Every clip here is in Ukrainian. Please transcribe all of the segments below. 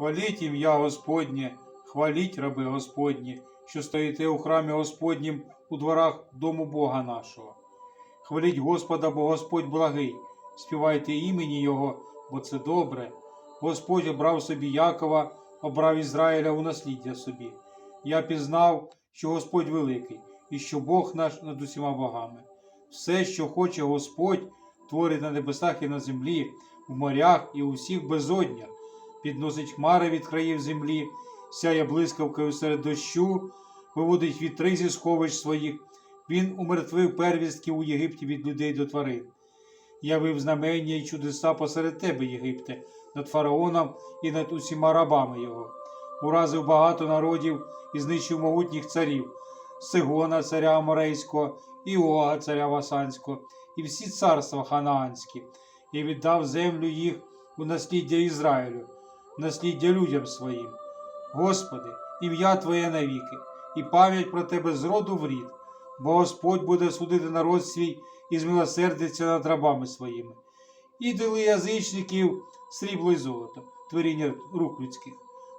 Хваліть ім'я Господнє, хваліть раби Господні, що стоїте у храмі Господнім у дворах дому Бога нашого. Хваліть Господа, бо Господь благий, співайте імені Його, бо це добре. Господь обрав собі Якова, обрав Ізраїля у насліддя собі. Я пізнав, що Господь великий, і що Бог наш над усіма богами. Все, що хоче Господь, творить на небесах і на землі, в морях і у всіх безоднях, підносить хмари від країв землі, сяє блискавкою серед дощу, виводить вітри зі сховищ своїх. Він умертвив первістків у Єгипті від людей до тварин. Явив знамення й чудеса посеред тебе, Єгипте, над фараоном і над усіма рабами його. Уразив багато народів і знищив могутніх царів, Сигона, царя Аморейського, і Ога, царя Васанського, і всі царства ханаанські, і віддав землю їх у насліддя Ізраїлю, насліддя людям своїм. Господи, ім'я Твоє навіки, і пам'ять про Тебе з роду в рід, бо Господь буде судити народ свій і змилосердиться над рабами своїми. Ідоли язичників срібло й золото, творіння рук людських.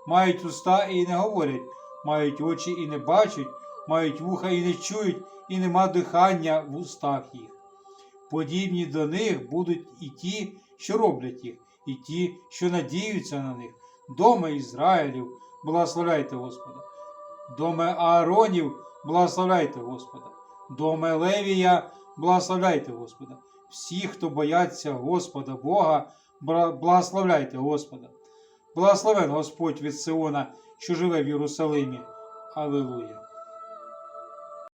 Мають уста і не говорять, мають очі і не бачать, мають вуха і не чують, і нема дихання в устах їх. Подібні до них будуть і ті, що роблять їх, і ті, що надіються на них. Доме Ізраїлів, благословляйте Господа. Доме Ааронів, благословляйте Господа. Доме Левія, благословляйте Господа. Всі, хто бояться Господа Бога, благословляйте Господа. Благословен Господь від Сиона, що живе в Єрусалимі. Алілуя.